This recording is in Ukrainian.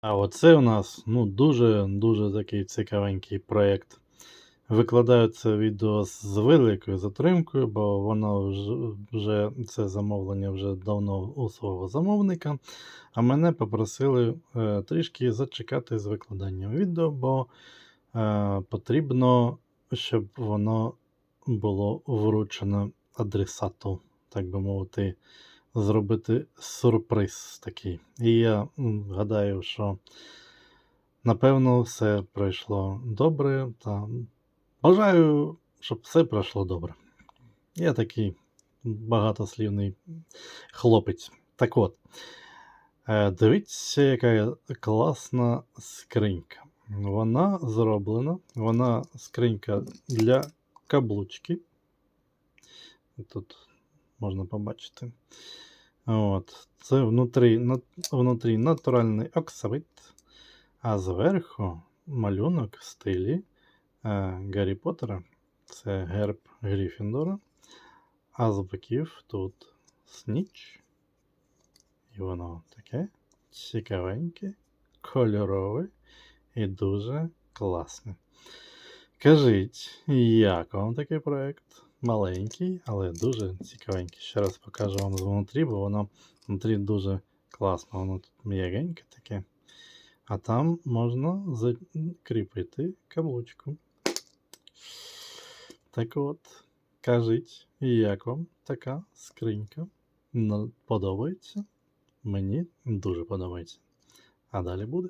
А оце у нас ну, дуже-дуже такий цікавенький проєкт. Викладаю це відео з великою затримкою, бо воно вже, це замовлення вже давно у свого замовника. А мене попросили е, трішки зачекати з викладанням відео, бо е, потрібно, щоб воно було вручено адресату, так би мовити, зробити сюрприз такий. І я гадаю, що напевно все пройшло добре. Та бажаю, щоб все пройшло добре. Я такий багатослівний хлопець. Так от, е, дивіться, яка класна скринька. Вона зроблена, вона скринька для каблучки. Тут можна побачити. От. Це внутрі, внутрі натуральний оксамит, а зверху малюнок в стилі е, Гаррі Поттера. Це герб Гріфіндора. А з боків тут сніч. І воно таке цікавеньке, кольорове і дуже класне. Кажіть, як вам такий проект? Маленький, але дуже цікавенький. Ще раз покажу вам звонутрі, бо воно внутрі дуже класно. Воно тут м'ягеньке таке. А там можна закріпити каблучку. Так от, кажіть, як вам така скринька? Ну, Подобається? Мені дуже подобається. А далі буде.